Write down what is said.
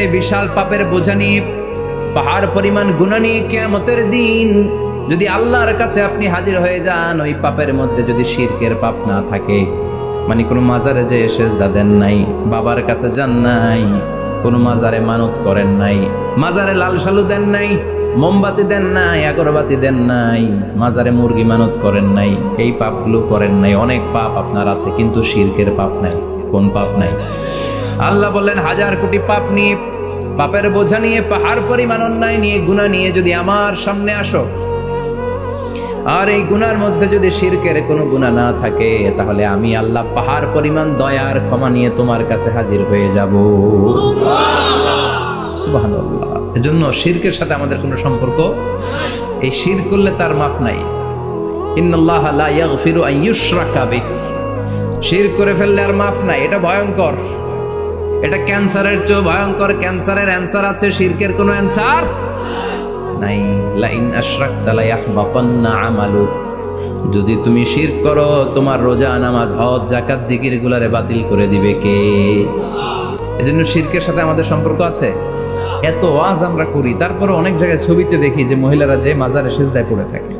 এই বিশাল পাপের বোঝা নিয়ে, পাহাড় পরিমাণ গুণা নিয়ে কেয়ামতের দিন যদি আল্লাহর কাছে আপনি হাজির হয়ে যান, ওই পাপের মধ্যে যদি শিরকের পাপ না থাকে। মানে কোনো মাজারে যে সেজদা দেন নাই, বাবার কাছে যান নাই, কোনো মাজারে মানত করেন নাই, মাজারে লাল সালু দেন নাই, মোমবাতি দেন নাই, আগরবাতি দেন নাই, মাজারে মুরগি মানত করেন নাই, এই পাপগুলো করেন নাই, অনেক পাপ আপনার আছে, কিন্তু শিরকের পাপ নাই, কোন পাপ নাই? আল্লাহ বললেন, হাজার কোটি পাপ নিয়ে, পাপের বোঝা নিয়ে, পাহাড় পরিমাণ অন্যায় নিয়ে গুণা নিয়ে যদি আমার সামনে আসো, আর এই গুনার মধ্যে যদি শিরকের কোনো গুণা না থাকে, তাহলে আমি আল্লাহ পাহাড় পরিমাণ দয়ার ক্ষমা নিয়ে তোমার কাছে হাজির হয়ে যাব। এজন্য শিরকের সাথে আমাদের কোনো সম্পর্ক? এই শির করলে তার মাফ নাই। ইন্নাল্লাহ লা ইয়াগফিরু আন শির করে ফেললে আর মাফ নাই, এটা ভয়ঙ্কর। এটা ক্যান্সারের চেয়ে ভয়ঙ্কর, ক্যান্সারের অ্যান্সার আছে, শিরকের কোনো অ্যান্সার নাই। লাইন আশরাকতা লা ইয়াহবাতান্না আমালুক। যদি তুমি শির করো, তোমার রোজা, নামাজ, হজ জাকাত জিকির গুলারে বাতিল করে দিবে কে? এজন্য শিরকের সাথে আমাদের সম্পর্ক আছে? এত ওয়াজ আমরা করি তারপরে অনেক জায়গায় ছবিতে দেখি যে মহিলারা যে মাজারে সেজদায় পড়ে থাকে।